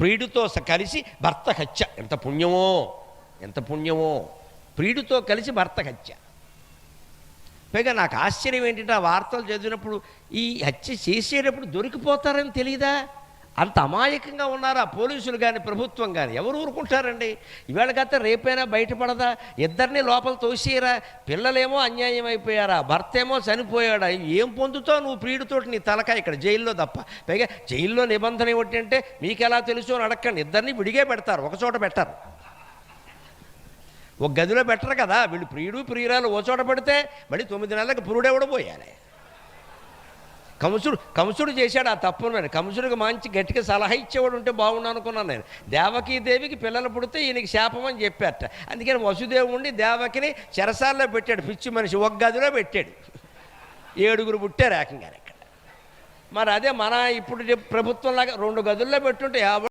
ప్రియుడితో స- కలిసి భర్త హత్య. ఎంత పుణ్యమో ఎంత పుణ్యమో. ప్రియుడితో కలిసి భర్త హత్య. పైగా నాకు ఆశ్చర్యం ఏంటంటే ఆ వార్తలు చదివినప్పుడు ఈ హత్య చేసేటప్పుడు దొరికిపోతారని తెలియదా అంత అమాయకంగా ఉన్నారా పోలీసులు కానీ ప్రభుత్వం కానీ ఎవరు ఊరుకుంటారండి? ఇవాళ కాస్త రేపైనా బయటపడదా? ఇద్దరిని లోపల తోసేయరా పిల్లలేమో అన్యాయం అయిపోయారా? భర్త ఏమో చనిపోయాడా? ఏం పొందుతావు నువ్వు ప్రియుడితోటి నీ తలక ఇక్కడ జైల్లో తప్ప? పైగా జైల్లో నిబంధన ఏమిటంటే మీకు ఎలా తెలుసు అని అడగండి ఇద్దరిని విడిగే పెడతారు. ఒక చోట పెట్టారు. ఒక గదిలో పెట్టరు కదా. వీళ్ళు ప్రియుడు ప్రియురాలు ఓ చోట పెడితే మళ్ళీ తొమ్మిది నెలలకు పురుడే కూడా పోయాలి. కంసుడు కంసుడు చేశాడు ఆ తప్పును నేను. కంసుడికి మంచి గట్టిగా సలహా ఇచ్చేవాడు ఉంటే బాగుండు అనుకున్నాను నేను. దేవకీ దేవికి పిల్లలు పుడితే ఈయనకి శాపం అని చెప్పారట. అందుకని వసుదేవుణ్ణి దేవకిని చెరసాల్లో పెట్టాడు. పిచ్చి మనిషి ఒక గదిలో పెట్టాడు. ఏడుగురు పుట్టారు ఏకంగా ఇక్కడ మరి అదే మన ఇప్పుడు ప్రభుత్వంలాగా రెండు గదుల్లో పెట్టుంటే యాభై